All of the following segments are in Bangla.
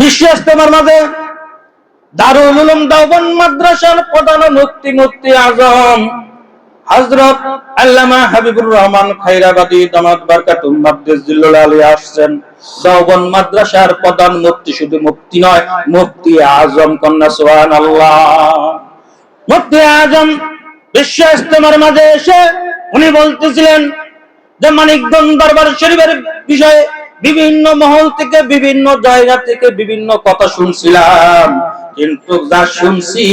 বিশ্ব ইস্তেমার মাঝে দারুল উলুম দেওবন্দ মাদ্রাসার প্রধান মুক্তি মুক্তি আজম আল্লামা হাবিবুর রহমান খাইরাবাদী দামাত আলী আসছেন। দেওবন্দ মাদ্রাসার প্রধান মুক্তি শুধু মুক্তি নয় মুক্তি আজম কন্যা, সুবহানাল্লাহ। মুক্তি আজম বিশ্ব ইস্তেমার মাঝে এসে উনি বলতেছিলেন যে মানিকগঞ্জ দরবার শরীফের বিষয়ে বিভিন্ন মহল থেকে, বিভিন্ন জায়গা থেকে বিভিন্ন কথা শুনছিলাম। কিন্তু যা শুনছি,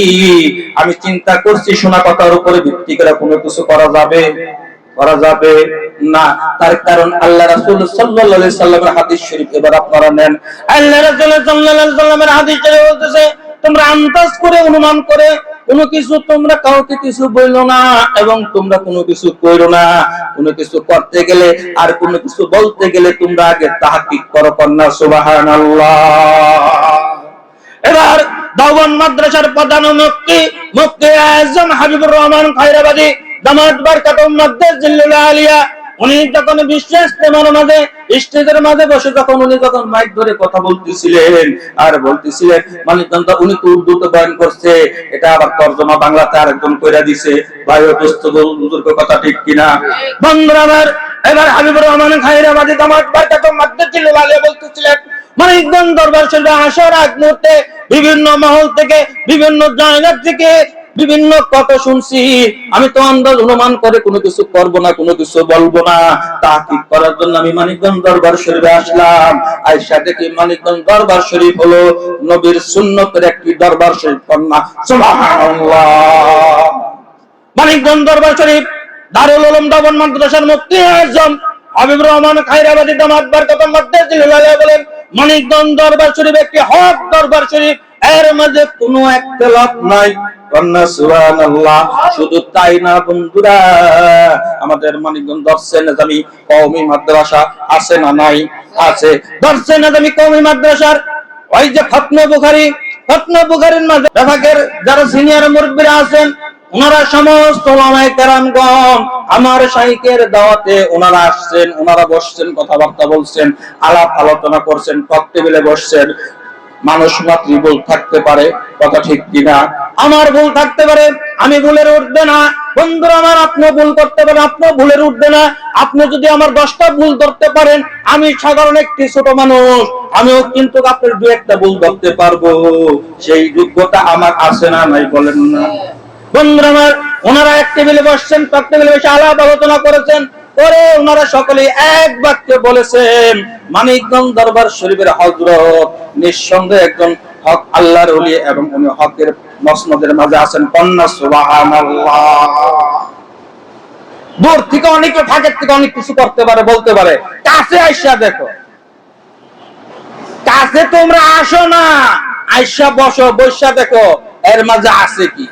আমি চিন্তা করছি শোনা কথার উপরে ভিত্তি করে কোনো কিছু করা যাবে? করা যাবে না। তার কারণ আল্লাহ রাসূল সাল্লাল্লাহু সাল্লামের হাদিস শরীফ এবার আপনারা নেন। আল্লাহ রাসূল সাল্লাল্লাহু সাল্লামের হাদিস শরীফ বলতেছে, তোমরা আন্দাজ করে, অনুমান করে কোনো কিছু তোমরা কাউকে কিছু বলল না এবং তোমরা কোনো কিছু করো না। কোনো কিছু করতে গেলে আর কোনো কিছু বলতে গেলে তোমরা আগে তাহাকিক করো কন্যা, সুবহানাল্লাহ। এবার দাওয়ান মাদ্রাসার প্রধান মুক্তি মুক্তি আজম হাবিবুর রহমান খায়রাবাদী, দামাত বারকাতুম মাদ্রাস জিল্লুল আলিয়া। উনি যখন বিশ্বাস তেমার মাঝে, স্টেজের মাঝে বসে যখন উনি যখন মাইক ধরে কথা বলতেছিলেন। আর বলতেছিলেন মানে উনি তো উর্দুতে বয়ান করছে। এটা আবার তর্জমা বাংলাতে আরেকজন কইরা দিছে। ভাই দোস্ত বুজুর্গ, কথা ঠিক কিনা? বন্ধুরা আমার, এবার হাবিবুর রহমান খায়রাবাদী দামাত বারকাতুম মাদ্রাস জিল্লুল আলিয়া বলতেছিলেন, মানিকগঞ্জ দরবার শরীফে আসার আগ মুহূর্তে বিভিন্ন মহল থেকে, বিভিন্ন জায়গা থেকে বিভিন্ন কথা শুনছি। আমি তো আন্দাজ অনুমান করে কোনো কিছু করব না, কোনো কিছু বলব না। তাকিদ করার জন্য আমি মানিকগঞ্জ দরবার শরীফে আসলাম। আয়সা দেখি মানিকগঞ্জ দরবার শরীফ হলো নবীর সুন্নতের একটি দরবার শরীফ কন্যা। মানিকগঞ্জ দরবার শরীফ দারুল উলুম দাবন মাদ্রাসার মুফতি আজম হাবিবুর রহমান খায়রাবাদী দামাত বারকাতুম মাদ্রাস বলেন মানিকগঞ্জ দরবার শরীফ একটি হক দরবার শরীফ। এর মাঝে কোনো একতলাপ নাই। শুধু তাই না বন্ধুরা? আমাদের মানিকগঞ্জ দর্শে নিজামি কওমি মাদ্রাসা আছে না নাই? আছে। দর্শে নিজামি কওমি মাদ্রাসার ওই যে খতনে বুখারী খতনে বুখারীর মাঝে যারা সিনিয়র মুরব্বীরা আছেন, ওনারা সমস্ত আমার শাইখের দাওয়াতে ওনারা আসছেন, ওনারা বসছেন, কথাবার্তা বলছেন, আলাপ আলোচনা করছেন, টক বসছেন। মানুষ মাত্রই ভুল থাকতে পারে, কথা ঠিক কিনা? আমার ভুল থাকতে পারে, আমি ভুলের উঠবে না। বন্ধুরা আমার আপনি ভুল করতে পারেন আপনি ভুলের উঠবে না। আপনি যদি আমার দশটা ভুল ধরতে পারেন, আমি সাধারণ একটি ছোট মানুষ, আমিও কিন্তু আপনার দু একটা ভুল ধরতে পারব। সেই যোগ্যতা আমার আছে না, নাই বলেন না। বন্ধুরা আমার, ওনারা এক টেবিলে বসছেন, তার টেবিলে বসে আলাপ আলোচনা করেছেন। পরে ওনারা সকলে এক বাক্যে বলেছেন, মানিকগঞ্জ দরবার শরীফের হজরত নিঃসন্দেহে একজন হক আল্লাহর অলি এবং উনি হকের মসনদের মাঝে আছেন কন্যা, সুবহানাল্লাহ। দূর থেকে অনেকে থাকে থেকে অনেক কিছু করতে পারে, বলতে পারে। কাছে আইসা দেখো। কাছে তোমরা আসো না। আইসা বসো বৈশা দেখো। এর মাঝে আছে কি?